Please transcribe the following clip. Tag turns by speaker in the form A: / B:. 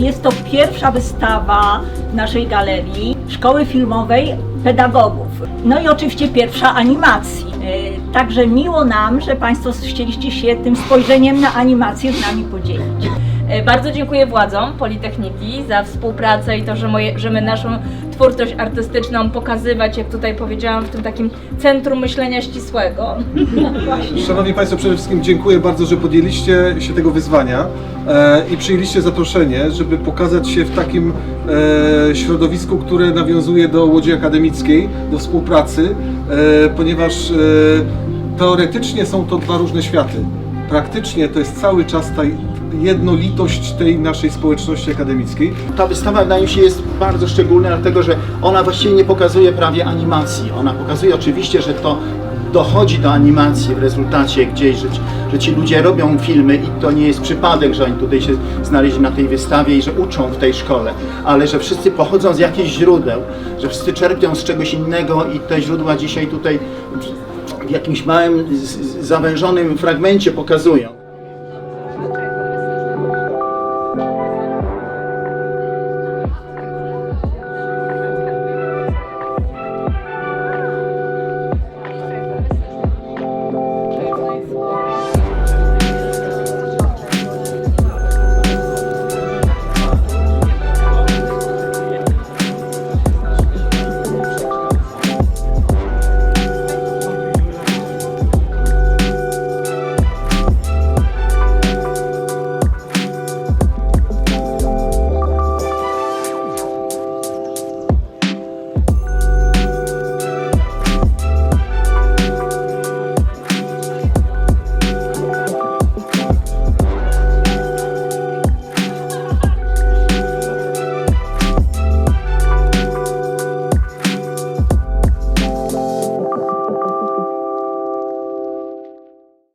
A: Jest to pierwsza wystawa naszej galerii Szkoły Filmowej Pedagogów. No i oczywiście pierwsza animacji. E, Także miło nam, że Państwo chcieliście się tym spojrzeniem na animację z nami podzielić.
B: E, Bardzo dziękuję władzom Politechniki za współpracę i to, że, moje, że my naszą twórczość artystyczną pokazywać, jak tutaj powiedziałam, w tym takim centrum myślenia ścisłego.
C: Szanowni Państwo, przede wszystkim dziękuję bardzo, że podjęliście się tego wyzwania e, i przyjęliście zaproszenie, żeby pokazać się w takim e, środowisku, które nawiązuje do Łodzi Akademickiej, do współpracy, ponieważ teoretycznie są to dwa różne światy. Praktycznie to jest cały czas ta jednolitość tej naszej społeczności akademickiej.
D: Ta wystawa wydaje mi się jest bardzo szczególna, dlatego że ona właściwie nie pokazuje prawie animacji. Ona pokazuje oczywiście, że to dochodzi do animacji w rezultacie gdzieś, że, że ci ludzie robią filmy i to nie jest przypadek, że oni tutaj się znaleźli na tej wystawie i że uczą w tej szkole, ale że wszyscy pochodzą z jakichś źródeł, że wszyscy czerpią z czegoś innego i te źródła dzisiaj tutaj w- jakimś małym, zawężonym fragmencie pokazują.